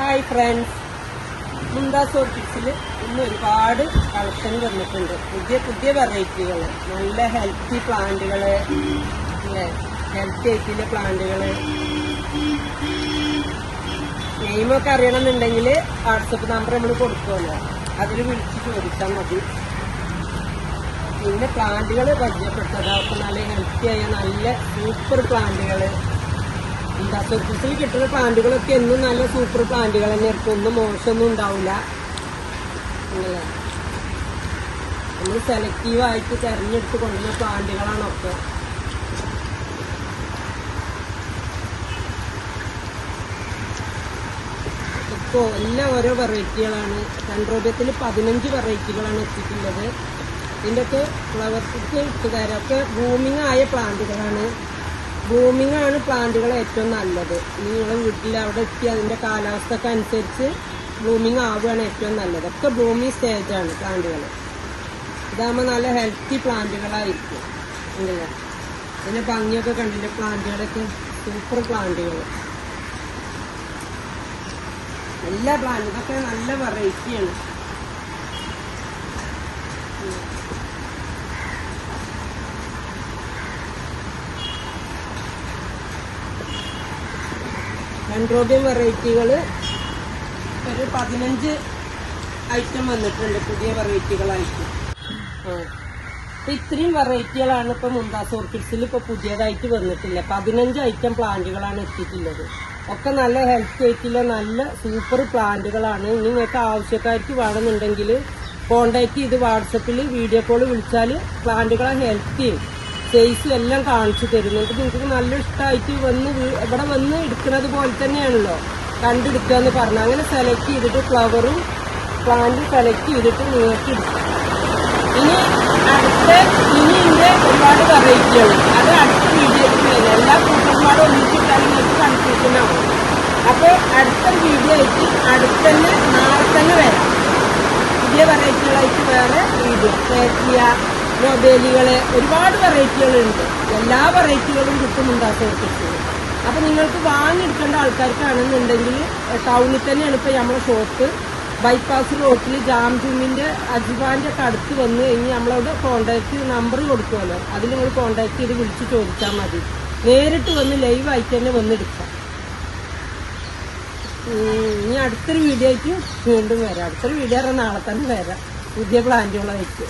Hi friends Mumtaz ഓർക്കിഡ്സിൽ ഇന്ന് ഒരുപാട് collection വന്നിട്ടുണ്ട്. പുതിയ പുതിയ വെറൈറ്റികൾ നല്ല ഹെൽത്തി പ്ലാന്റുകൾ ഹെൽത്തി ആയിട്ടുള്ള പ്ലാന്റുകൾ നെയിമൊക്കെ അറിയണമെന്നുണ്ടെങ്കിൽ വാട്സപ്പ് നമ്പർ നമ്മൾ കൊടുക്കുമല്ലോ. അതിൽ വിളിച്ച് ചോദിച്ചാൽ മതി. പിന്നെ പ്ലാന്റുകൾ പരിചയപ്പെട്ടതാക്കും നല്ല ഹെൽത്തി ആയ നല്ല സൂപ്പർ പ്ലാന്റുകൾ സർക്കസിൽ കിട്ടുന്ന പ്ലാന്റുകളൊക്കെ എന്നും നല്ല സൂപ്പർ പ്ലാന്റുകൾ തന്നെ ആയിരിക്കും ഒന്നും മോശമൊന്നും ഉണ്ടാവില്ല. നമ്മൾ സെലക്റ്റീവ് ആയിട്ട് തെരഞ്ഞെടുത്ത് കൊണ്ടുവന്ന പ്ലാന്റുകളാണ് ഒക്കെ. ഇപ്പോൾ എല്ലാം ഓരോ വെറൈറ്റികളാണ് കൺട്രോബ്യത്തിൽ പതിനഞ്ച് വെറൈറ്റികളാണ് എത്തിയിട്ടുള്ളത്. ഇതിന്റെയൊക്കെ ഫ്ലവർ ഇട്ടുകാരൊക്കെ ഒക്കെ ഗ്രൂമിങ് ആയ പ്ലാന്റുകളാണ്. ബ്ലൂമിംഗ് ആണ് പ്ലാന്റുകൾ ഏറ്റവും നല്ലത്. നിങ്ങളെ വീട്ടിൽ അവിടെ എത്തി അതിന്റെ കാലാവസ്ഥക്ക് അനുസരിച്ച് ബ്ലൂമിംഗ് ആവുകയാണ് ഏറ്റവും നല്ലത്. ഒക്കെ ഗ്രൂമിംഗ് സ്റ്റേജ് ആണ് പ്ലാന്റുകൾ ഇതാകുമ്പോൾ നല്ല ഹെൽത്തി പ്ലാന്റുകളായിരിക്കും ഇങ്ങനെ ഇതിന്റെ ഭംഗിയൊക്കെ കണ്ടില്ലേ പ്ലാന്റുകളൊക്കെ സൂപ്പർ പ്ലാന്റുകൾ എല്ലാ പ്ലാന്റുകളൊക്കെ നല്ല വെറൈറ്റിയാണ് ആൻഡ്രോബിയം വെറൈറ്റികൾ ഒരു പതിനഞ്ച് ഐറ്റം വന്നിട്ടുണ്ട്. പുതിയ വെറൈറ്റികളായിട്ട് അപ്പൊ ഇത്രയും വെറൈറ്റികളാണ് ഇപ്പൊ മുന്താസ് ഓർക്കിഡ്സിൽ ഇപ്പൊ പുതിയതായിട്ട് വന്നിട്ടില്ല. പതിനഞ്ച് ഐറ്റം പ്ലാന്റുകളാണ് എത്തിയിട്ടുള്ളത്. ഒക്കെ നല്ല ഹെൽത്തി ആയിട്ടുള്ള നല്ല സൂപ്പർ പ്ലാന്റുകളാണ് ഇനി നിങ്ങൾക്ക് ആവശ്യക്കാർക്ക് വേണമെന്നുണ്ടെങ്കിൽ കോണ്ടാക്ട് ചെയ്ത് വാട്സപ്പിൽ വീഡിയോ കോൾ വിളിച്ചാൽ പ്ലാന്റുകളെ ഹെൽത്തിയും സൈസും എല്ലാം കാണിച്ചു തരുന്നുണ്ട് നിങ്ങൾക്ക് നല്ല ഇഷ്ടമായിട്ട് വന്ന് ഇവിടെ വന്ന് എടുക്കുന്നത് പോലെ തന്നെയാണല്ലോ. കണ്ടെടുക്കുക എന്ന് പറഞ്ഞു. അങ്ങനെ സെലക്ട് ചെയ്തിട്ട് ഫ്ലവറും പ്ലാന്റും സെലക്ട് ചെയ്തിട്ട് നിങ്ങൾക്ക് എടുക്കാം. ഇനി അടുത്ത ഇനി ഇതിന്റെ ഒരുപാട് വെറൈറ്റിയാണ് അത് അടുത്ത വീഡിയോയ്ക്ക് വരും. എല്ലാ കൂട്ടന്മാരും ഒന്നിച്ചിട്ടാണ് നിങ്ങൾക്ക് കൺഫ്യൂഷൻ ആവും അപ്പോൾ അടുത്ത വീഡിയോ ആയിട്ട് അടുത്തന്നെ നാളെ തന്നെ വരാം. പുതിയ വെറൈറ്റികളായിട്ട് വേറെ വീഡിയോ നൊബേലികൾ ഒരുപാട് വെറൈറ്റികളുണ്ട്. എല്ലാ വെറൈറ്റികളും കിട്ടുന്നുണ്ട് ആ അപ്പം നിങ്ങൾക്ക് വാങ്ങിയെടുക്കേണ്ട ആൾക്കാർക്കാണെന്നുണ്ടെങ്കിൽ ടൗണിൽ തന്നെയാണ് ഇപ്പോൾ നമ്മുടെ ഷോപ്പ്. ബൈപ്പാസ് റോഡിൽ ജാം അജിബാന്റെ ഒക്കെ അടുത്ത് വന്ന് കഴിഞ്ഞ് നമ്മളവിടെ കോണ്ടാക്ട് നമ്പർ കൊടുക്കുമല്ലോ. അതിൽ നിങ്ങൾ കോണ്ടാക്ട് ചെയ്ത് വിളിച്ച് ചോദിച്ചാൽ മതി. നേരിട്ട് വന്ന് ലൈവായിട്ട് തന്നെ വന്നെടുക്കാം ഇനി അടുത്തൊരു വീഡിയോ ആയിട്ട് വീണ്ടും വരാം. അടുത്തൊരു വീഡിയോ നാളെ തന്നെ വരാം. പുതിയ പ്ലാന്റുകളായിട്ട്